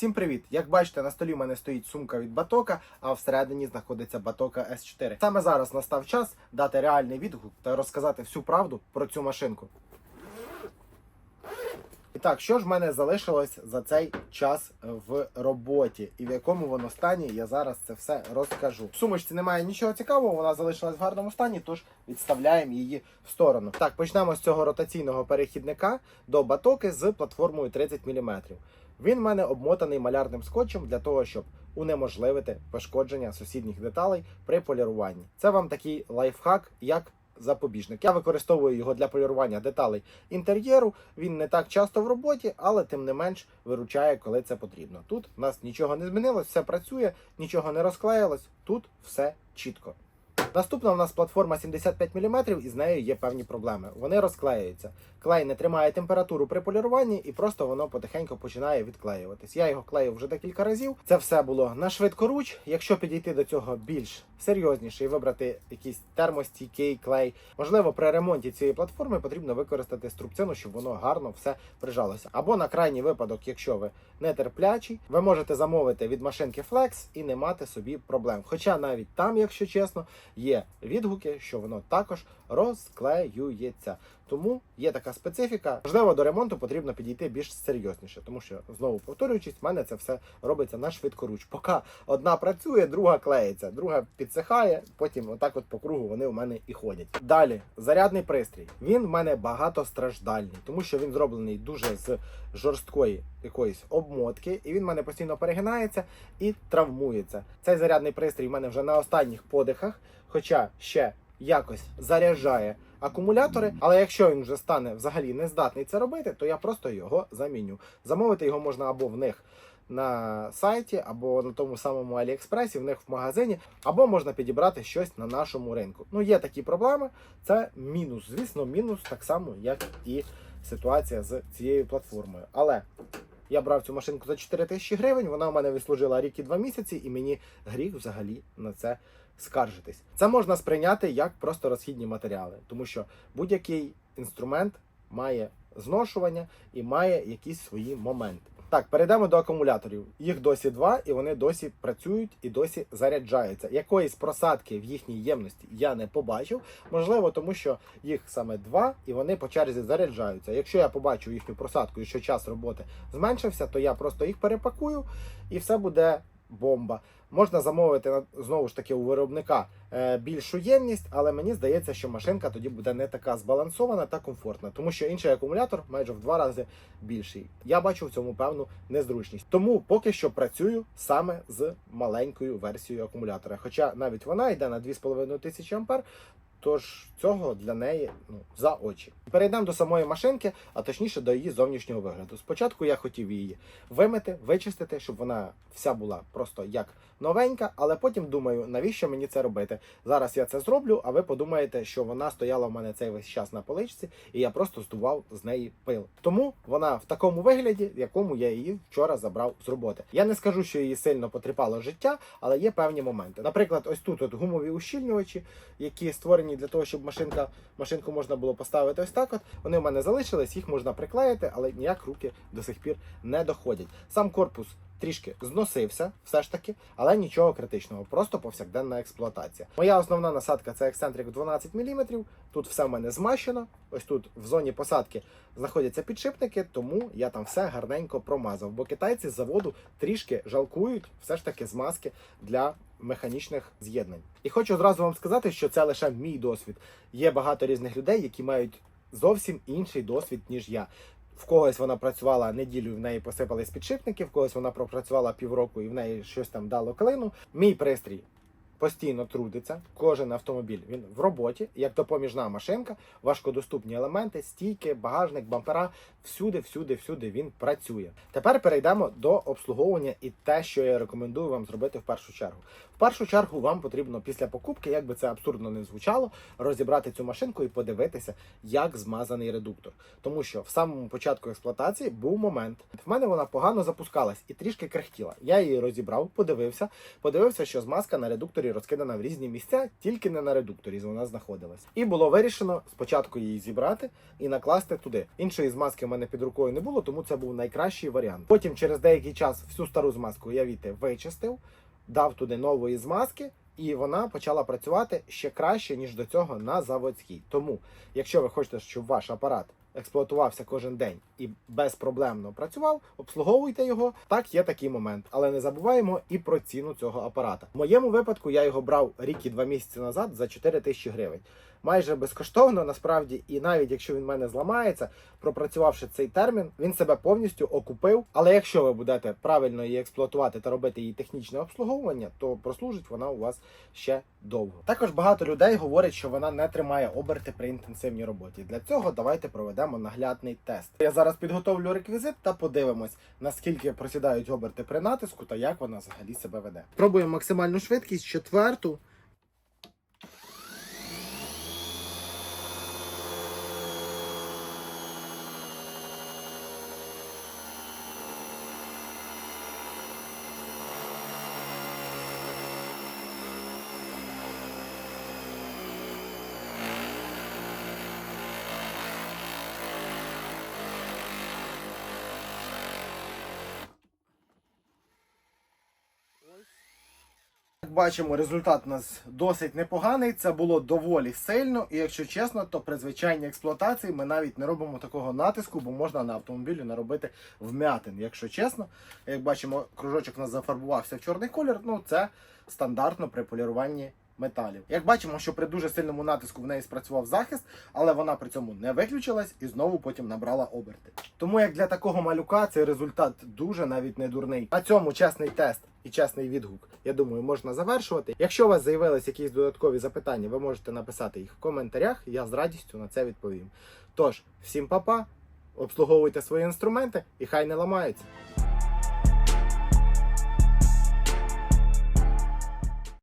Всім привіт! Як бачите, на столі в мене стоїть сумка від батока, а всередині знаходиться батока S4. Саме зараз настав час дати реальний відгук та розказати всю правду про цю машинку. І так, що ж в мене залишилось за цей час в роботі і в якому воно стані, я зараз це все розкажу. В сумочці немає нічого цікавого, вона залишилась в гарному стані, тож відставляємо її в сторону. Так, почнемо з цього ротаційного перехідника до батоки з платформою 30 мм. Він в мене обмотаний малярним скотчем для того, щоб унеможливити пошкодження сусідніх деталей при поліруванні. Це вам такий лайфхак, як запобіжник. Я використовую його для полірування деталей інтер'єру. Він не так часто в роботі, але тим не менш виручає, коли це потрібно. Тут в нас нічого не змінилось, все працює, нічого не розклеїлось. Тут все чітко. Наступна у нас платформа 75 мм і з нею є певні проблеми. Вони розклеюються. Клей не тримає температуру при поліруванні і просто воно потихеньку починає відклеюватись. Я його клеїв вже декілька разів. Це все було на швидкоруч. Якщо підійти до цього більш серйозніше і вибрати якийсь термостійкий клей, можливо, при ремонті цієї платформи потрібно використати струбцину, щоб воно гарно все прижалося. Або на крайній випадок, якщо ви нетерплячий, ви можете замовити від машинки Flex і не мати собі проблем. Хоча навіть там, якщо чесно, є відгуки, що воно також розклеюється. Тому є така специфіка. Можливо, до ремонту потрібно підійти більш серйозніше, тому що знову повторюючись, в мене це все робиться на швидкоруч. Поки одна працює, друга клеїться, друга підсихає. Потім отак, от по кругу, вони у мене і ходять. Далі зарядний пристрій. Він в мене багатостраждальний, тому що він зроблений дуже з жорсткої якоїсь обмотки, і він в мене постійно перегинається і травмується. Цей зарядний пристрій в мене вже на останніх подихах, хоча ще якось заряджає акумулятори. Але якщо він вже стане взагалі не здатний це робити, то я просто його заміню. Замовити його можна або в них. На сайті або на тому самому Аліекспресі, в них в магазині, або можна підібрати щось на нашому ринку. Ну, є такі проблеми, це мінус. Звісно, мінус так само, як і ситуація з цією платформою. Але я брав цю машинку за 4 тисячі гривень, вона у мене відслужила рік і два місяці, і мені гріх взагалі на це скаржитись. Це можна сприйняти як просто розхідні матеріали, тому що будь-який інструмент має зношування і має якісь свої моменти. Так, перейдемо до акумуляторів. Їх досі два, і вони досі працюють і досі заряджаються. Якоїсь просадки в їхній ємності я не побачив. Можливо, тому що їх саме два, і вони по черзі заряджаються. Якщо я побачу їхню просадку і що час роботи зменшився, то я просто їх перепакую і все буде бомба. Можна замовити знову ж таки у виробника е, більшу ємність, але мені здається, що машинка тоді буде не така збалансована та комфортна, тому що інший акумулятор майже в два рази більший. Я бачу в цьому певну незручність. Тому поки що працюю саме з маленькою версією акумулятора. Хоча навіть вона йде на 2,5 тисячі ампер. Тож цього для неї ну за очі. Перейдемо до самої машинки, а точніше до її зовнішнього вигляду. Спочатку я хотів її вимити, вичистити, щоб вона вся була просто як новенька, але потім думаю, навіщо мені це робити? Зараз я це зроблю, а ви подумаєте, що вона стояла в мене цей весь час на поличці, і я просто здував з неї пил. Тому вона в такому вигляді, в якому я її вчора забрав з роботи. Я не скажу, що її сильно потріпало життя, але є певні моменти. Наприклад, ось тут от гумові ущільнювачі, які створені для того, щоб машинка машинку можна було поставити ось так. От вони в мене залишились, їх можна приклеїти, але ніяк руки до сих пір не доходять. Сам корпус трішки зносився, все ж таки, але нічого критичного, просто повсякденна експлуатація. Моя основна насадка це ексцентрик 12 мм. Тут все в мене змащено. Ось тут в зоні посадки знаходяться підшипники, тому я там все гарненько промазав. Бо китайці з заводу трішки жалкують все ж таки змазки для механічних з'єднань. І хочу одразу вам сказати, що це лише мій досвід. Є багато різних людей, які мають зовсім інший досвід, ніж я. В когось вона працювала неділю, в неї посипались підшипники, в когось вона пропрацювала півроку і в неї щось там дало клину. Мій пристрій постійно трудиться. Кожен автомобіль він в роботі, як допоміжна машинка, важкодоступні елементи, стійки, багажник, бампера. Всюди, всюди, всюди він працює. Тепер перейдемо до обслуговування і те, що я рекомендую вам зробити в першу чергу. В першу чергу вам потрібно після покупки, як би це абсурдно не звучало, розібрати цю машинку і подивитися, як змазаний редуктор. Тому що в самому початку експлуатації був момент. В мене вона погано запускалась і трішки крехтіла. Я її розібрав, подивився, подивився, що змазка на редукторі конструкторі розкидана в різні місця, тільки не на редукторі вона знаходилась. І було вирішено спочатку її зібрати і накласти туди. Іншої змазки в мене під рукою не було, тому це був найкращий варіант. Потім, через деякий час, всю стару змазку я віти вичистив, дав туди нової змазки. І вона почала працювати ще краще ніж до цього на заводській. Тому, якщо ви хочете, щоб ваш апарат експлуатувався кожен день і безпроблемно працював, обслуговуйте його. Так, є такий момент, але не забуваємо і про ціну цього апарата. В моєму випадку я його брав рік і два місяці назад за 4 тисячі гривень. Майже безкоштовно, насправді, і навіть якщо він в мене зламається, пропрацювавши цей термін, він себе повністю окупив. Але якщо ви будете правильно її експлуатувати та робити її технічне обслуговування, то прослужить вона у вас ще довго. Також багато людей говорять, що вона не тримає оберти при інтенсивній роботі. Для цього давайте проведемо наглядний тест. Я зараз підготовлю реквізит та подивимось, наскільки просідають оберти при натиску та як вона взагалі себе веде. Пробуємо максимальну швидкість, четверту. Бачимо, результат у нас досить непоганий. Це було доволі сильно, і якщо чесно, то при звичайній експлуатації ми навіть не робимо такого натиску, бо можна на автомобілі наробити вмятин. Якщо чесно, як бачимо, кружочок у нас зафарбувався в чорний колір. Ну це стандартно при поліруванні металів. Як бачимо, що при дуже сильному натиску в неї спрацював захист, але вона при цьому не виключилась і знову потім набрала оберти. Тому як для такого малюка цей результат дуже навіть не дурний. На цьому чесний тест і чесний відгук, я думаю, можна завершувати. Якщо у вас з'явились якісь додаткові запитання, ви можете написати їх в коментарях. Я з радістю на це відповім. Тож, всім па-па, обслуговуйте свої інструменти і хай не ламаються.